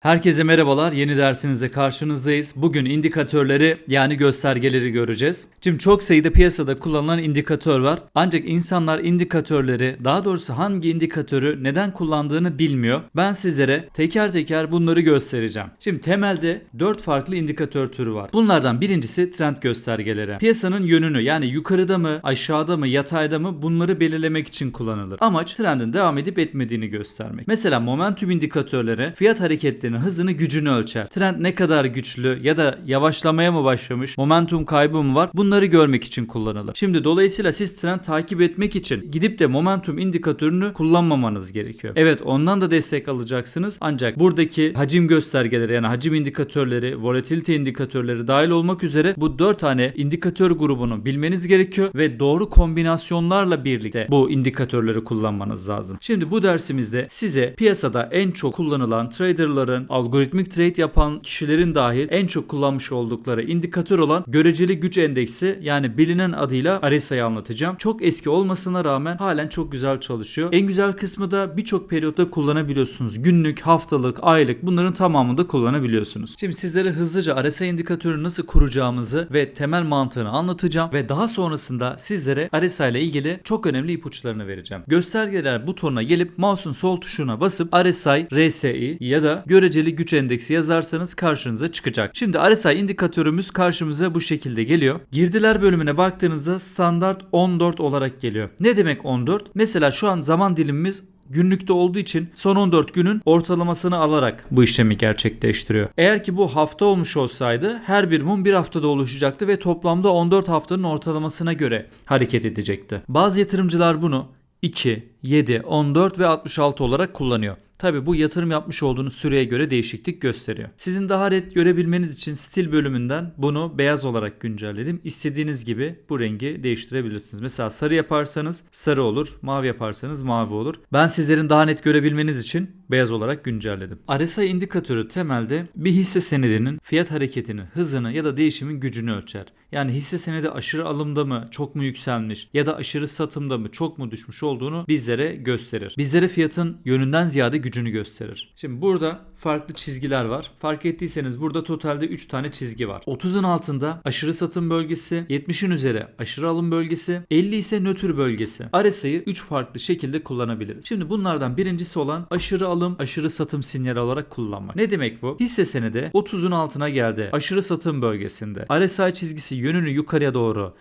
Herkese merhabalar. Yeni dersinizde karşınızdayız. Bugün indikatörleri yani göstergeleri göreceğiz. Şimdi çok sayıda piyasada kullanılan indikatör var. Ancak insanlar indikatörleri, daha doğrusu hangi indikatörü neden kullandığını bilmiyor. Ben sizlere teker teker bunları göstereceğim. Şimdi temelde 4 farklı indikatör türü var. Bunlardan birincisi trend göstergeleri. Piyasanın yönünü yani yukarıda mı, aşağıda mı, yatayda mı bunları belirlemek için kullanılır. Amaç trendin devam edip etmediğini göstermek. Mesela momentum indikatörleri fiyat hareketlerinin hızını gücünü ölçer. Trend ne kadar güçlü ya da yavaşlamaya mı başlamış, momentum kaybı mı var bunları görmek için kullanılır. Şimdi dolayısıyla siz trend takip etmek için gidip de momentum indikatörünü kullanmamanız gerekiyor. Evet ondan da destek alacaksınız ancak buradaki hacim göstergeleri yani hacim indikatörleri, volatility indikatörleri dahil olmak üzere bu 4 tane indikatör grubunu bilmeniz gerekiyor ve doğru kombinasyonlarla birlikte bu indikatörleri kullanmanız lazım. Şimdi bu dersimizde size piyasada en çok kullanılan traderların, algoritmik trade yapan kişilerin dahil en çok kullanmış oldukları indikatör olan göreceli güç endeksi yani bilinen adıyla RSI'yi anlatacağım. Çok eski olmasına rağmen halen çok güzel çalışıyor. En güzel kısmı da birçok periyotta kullanabiliyorsunuz. Günlük, haftalık, aylık bunların tamamında kullanabiliyorsunuz. Şimdi sizlere hızlıca RSI indikatörü nasıl kuracağımızı ve temel mantığını anlatacağım ve daha sonrasında sizlere RSI ile ilgili çok önemli ipuçlarını vereceğim. Göstergeler butonuna gelip mouse'un sol tuşuna basıp RSI, RSI ya da göreceli güç endeksi yazarsanız karşınıza çıkacak. Şimdi RSI indikatörümüz karşımıza bu şekilde geliyor. Girdiler bölümüne baktığınızda standart 14 olarak geliyor. Ne demek 14? Mesela şu an zaman dilimimiz günlükte olduğu için son 14 günün ortalamasını alarak bu işlemi gerçekleştiriyor. Eğer ki bu hafta olmuş olsaydı her bir mum bir haftada oluşacaktı ve toplamda 14 haftanın ortalamasına göre hareket edecekti. Bazı yatırımcılar bunu 2, 7, 14 ve 66 olarak kullanıyor. Tabi bu yatırım yapmış olduğunuz süreye göre değişiklik gösteriyor. Sizin daha net görebilmeniz için stil bölümünden bunu beyaz olarak güncelledim. İstediğiniz gibi bu rengi değiştirebilirsiniz. Mesela sarı yaparsanız sarı olur, mavi yaparsanız mavi olur. Ben sizlerin daha net görebilmeniz için beyaz olarak güncelledim. RSI indikatörü temelde bir hisse senedinin fiyat hareketini, hızını ya da değişimin gücünü ölçer. Yani hisse senedi aşırı alımda mı, çok mu yükselmiş ya da aşırı satımda mı, çok mu düşmüş olduğunu bizlere gösterir. Bizlere fiyatın yönünden ziyade gücünü gösterir. Şimdi burada farklı çizgiler var. Fark ettiyseniz burada totalde 3 tane çizgi var. 30'un altında aşırı satım bölgesi, 70'in üzeri aşırı alım bölgesi, 50 ise nötr bölgesi. RSI'yi 3 farklı şekilde kullanabiliriz. Şimdi bunlardan birincisi olan aşırı alım, aşırı satım sinyali olarak kullanmak. Ne demek bu? Hisse senedi 30'un altına geldi. Aşırı satım bölgesinde. RSI çizgisi yönünü yukarıya doğru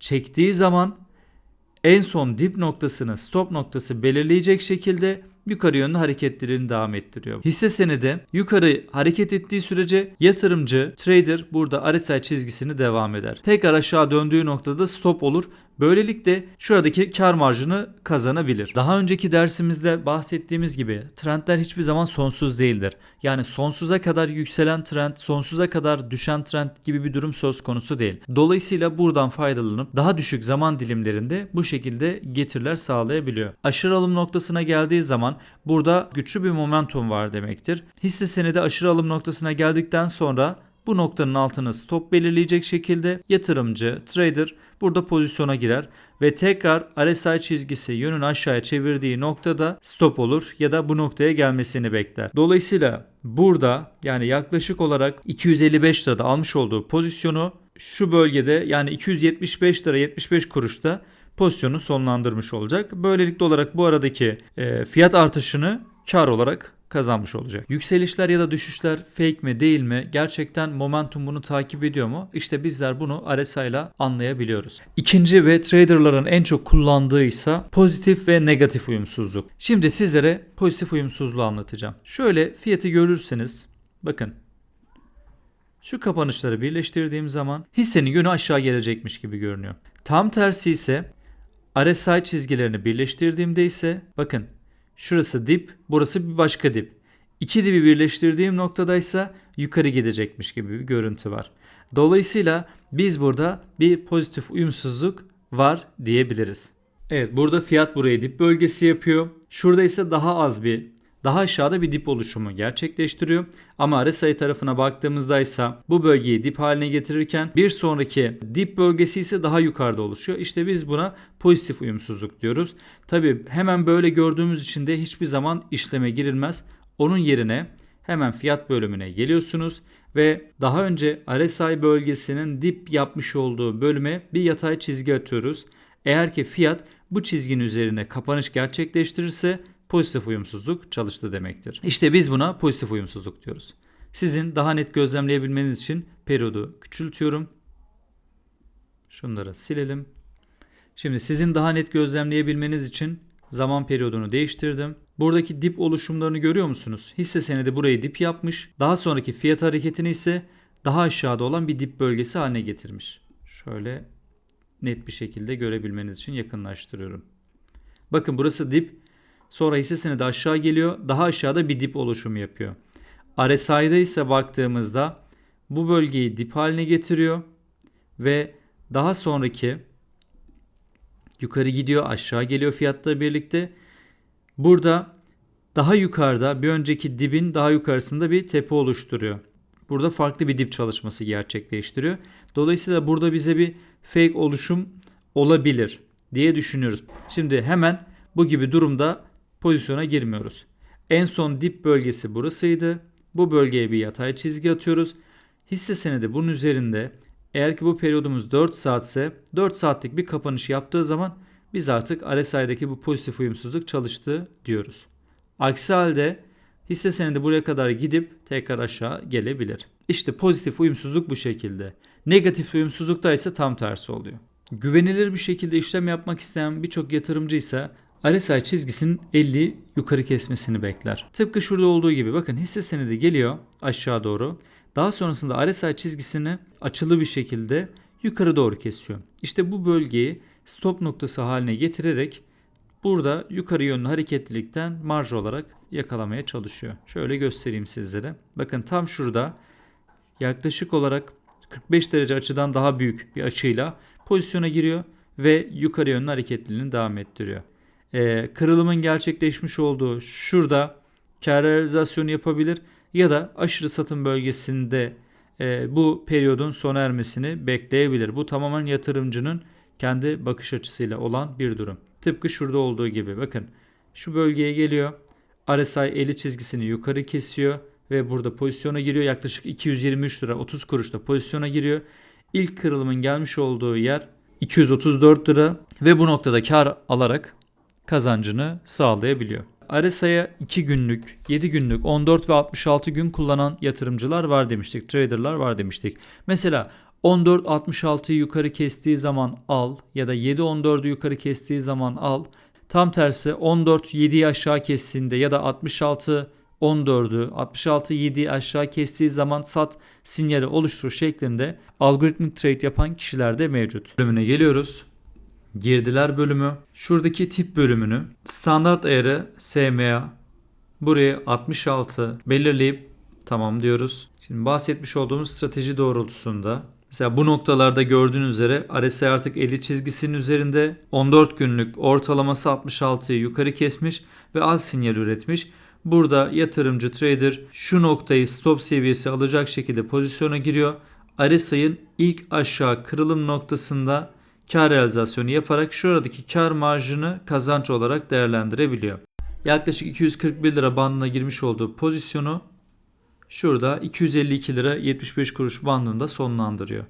çektiği zaman en son dip noktasını stop noktası belirleyecek şekilde yukarı yönlü hareketlerini devam ettiriyor. Hisse senedi yukarı hareket ettiği sürece yatırımcı, trader burada RSI çizgisini devam eder. Tekrar aşağı döndüğü noktada stop olur. Böylelikle şuradaki kar marjını kazanabilir. Daha önceki dersimizde bahsettiğimiz gibi trendler hiçbir zaman sonsuz değildir. Yani sonsuza kadar yükselen trend, sonsuza kadar düşen trend gibi bir durum söz konusu değil. Dolayısıyla buradan faydalanıp daha düşük zaman dilimlerinde bu şekilde getiriler sağlayabiliyor. Aşırı alım noktasına geldiği zaman burada güçlü bir momentum var demektir. Hisse senedi aşırı alım noktasına geldikten sonra bu noktanın altına stop belirleyecek şekilde yatırımcı, trader burada pozisyona girer ve tekrar RSI çizgisi yönünü aşağıya çevirdiği noktada stop olur ya da bu noktaya gelmesini bekler. Dolayısıyla burada yani yaklaşık olarak 255 lirada almış olduğu pozisyonu şu bölgede yani 275 lira 75 kuruşta pozisyonu sonlandırmış olacak. Böylelikle olarak bu aradaki e, fiyat artışını kar olarak kazanmış olacak. Yükselişler ya da düşüşler fake mi değil mi? Gerçekten momentum bunu takip ediyor mu? İşte bizler bunu RSI ile anlayabiliyoruz. İkinci ve traderların en çok kullandığı ise pozitif ve negatif uyumsuzluk. Şimdi sizlere pozitif uyumsuzluğu anlatacağım. Şöyle fiyatı görürseniz bakın şu kapanışları birleştirdiğim zaman hissenin yönü aşağı gelecekmiş gibi görünüyor. Tam tersi ise RSI çizgilerini birleştirdiğimde ise bakın şurası dip, burası bir başka dip. İki dibi birleştirdiğim noktada ise yukarı gidecekmiş gibi bir görüntü var. Dolayısıyla biz burada bir pozitif uyumsuzluk var diyebiliriz. Evet burada fiyat burayı dip bölgesi yapıyor. Şurada ise daha az bir daha aşağıda bir dip oluşumu gerçekleştiriyor. Ama RSI tarafına baktığımızda ise bu bölgeyi dip haline getirirken bir sonraki dip bölgesi ise daha yukarıda oluşuyor. İşte biz buna pozitif uyumsuzluk diyoruz. Tabi hemen böyle gördüğümüz için de hiçbir zaman işleme girilmez. Onun yerine hemen fiyat bölümüne geliyorsunuz ve daha önce RSI bölgesinin dip yapmış olduğu bölüme bir yatay çizgi atıyoruz. Eğer ki fiyat bu çizginin üzerine kapanış gerçekleştirirse pozitif uyumsuzluk çalıştı demektir. İşte biz buna pozitif uyumsuzluk diyoruz. Sizin daha net gözlemleyebilmeniz için periyodu küçültüyorum. Şunları silelim. Şimdi sizin daha net gözlemleyebilmeniz için zaman periyodunu değiştirdim. Buradaki dip oluşumlarını görüyor musunuz? Hisse senedi burayı dip yapmış. Daha sonraki fiyat hareketini ise daha aşağıda olan bir dip bölgesi haline getirmiş. Şöyle net bir şekilde görebilmeniz için yakınlaştırıyorum. Bakın burası dip. Sonra hisse senedi aşağı geliyor. Daha aşağıda bir dip oluşumu yapıyor. RSI'de ise baktığımızda bu bölgeyi dip haline getiriyor ve daha sonraki yukarı gidiyor aşağı geliyor fiyatla birlikte. Burada daha yukarıda bir önceki dibin daha yukarısında bir tepe oluşturuyor. Burada farklı bir dip çalışması gerçekleştiriyor. Dolayısıyla burada bize bir fake oluşum olabilir diye düşünüyoruz. Şimdi hemen bu gibi durumda pozisyona girmiyoruz. En son dip bölgesi burasıydı. Bu bölgeye bir yatay çizgi atıyoruz. Hisse senedi bunun üzerinde eğer ki bu periyodumuz 4 saatse 4 saatlik bir kapanış yaptığı zaman biz artık RSI'deki bu pozitif uyumsuzluk çalıştı diyoruz. Aksi halde hisse senedi buraya kadar gidip tekrar aşağı gelebilir. İşte pozitif uyumsuzluk bu şekilde. Negatif uyumsuzlukta ise tam tersi oluyor. Güvenilir bir şekilde işlem yapmak isteyen birçok yatırımcı ise RSI çizgisinin 50 yukarı kesmesini bekler. Tıpkı şurada olduğu gibi bakın hisse senedi geliyor aşağı doğru. Daha sonrasında RSI çizgisini açılı bir şekilde yukarı doğru kesiyor. İşte bu bölgeyi stop noktası haline getirerek burada yukarı yönlü hareketlilikten marj olarak yakalamaya çalışıyor. Şöyle göstereyim sizlere. Bakın tam şurada yaklaşık olarak 45 derece açıdan daha büyük bir açıyla pozisyona giriyor ve yukarı yönlü hareketliliğini devam ettiriyor. Ee, kırılımın gerçekleşmiş olduğu şurada kar realizasyonu yapabilir ya da aşırı satım bölgesinde e, bu periyodun sona ermesini bekleyebilir. Bu tamamen yatırımcının kendi bakış açısıyla olan bir durum. Tıpkı şurada olduğu gibi bakın şu bölgeye geliyor. RSI 50 çizgisini yukarı kesiyor ve burada pozisyona giriyor. Yaklaşık 223 lira 30 kuruşta pozisyona giriyor. İlk kırılımın gelmiş olduğu yer 234 lira ve bu noktada kar alarak kazancını sağlayabiliyor. RSI'ye 2 günlük, 7 günlük, 14 ve 66 gün kullanan yatırımcılar var demiştik. Traderlar var demiştik. Mesela 14-66'yı yukarı kestiği zaman al ya da 7-14'ü yukarı kestiği zaman al. Tam tersi 14-7'yi aşağı kestiğinde ya da 66 14'ü 66 7'yi aşağı kestiği zaman sat sinyali oluşturur şeklinde algoritmik trade yapan kişiler de mevcut. Bölümüne geliyoruz. Girdiler bölümü. Şuradaki tip bölümünü standart ayarı SMA buraya 66 belirleyip tamam diyoruz. Şimdi bahsetmiş olduğumuz strateji doğrultusunda Mesela bu noktalarda gördüğünüz üzere RSI artık 50 çizgisinin üzerinde 14 günlük ortalaması 66'yı yukarı kesmiş ve al sinyal üretmiş. Burada yatırımcı trader şu noktayı stop seviyesi alacak şekilde pozisyona giriyor. RSI'nin ilk aşağı kırılım noktasında kar realizasyonu yaparak şuradaki kar marjını kazanç olarak değerlendirebiliyor. Yaklaşık 241 lira bandına girmiş olduğu pozisyonu şurada 252 lira 75 kuruş bandında sonlandırıyor.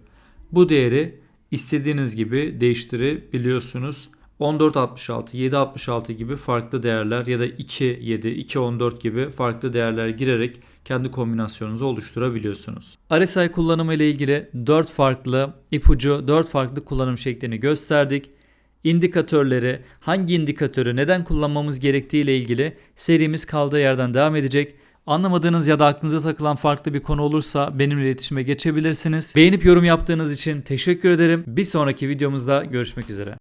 Bu değeri istediğiniz gibi değiştirebiliyorsunuz. 14.66, 7.66 gibi farklı değerler ya da 2.7, 2.14 gibi farklı değerler girerek kendi kombinasyonunuzu oluşturabiliyorsunuz. RSI kullanımı ile ilgili 4 farklı ipucu, 4 farklı kullanım şeklini gösterdik. İndikatörleri, hangi indikatörü neden kullanmamız gerektiği ile ilgili serimiz kaldığı yerden devam edecek. Anlamadığınız ya da aklınıza takılan farklı bir konu olursa benimle iletişime geçebilirsiniz. Beğenip yorum yaptığınız için teşekkür ederim. Bir sonraki videomuzda görüşmek üzere.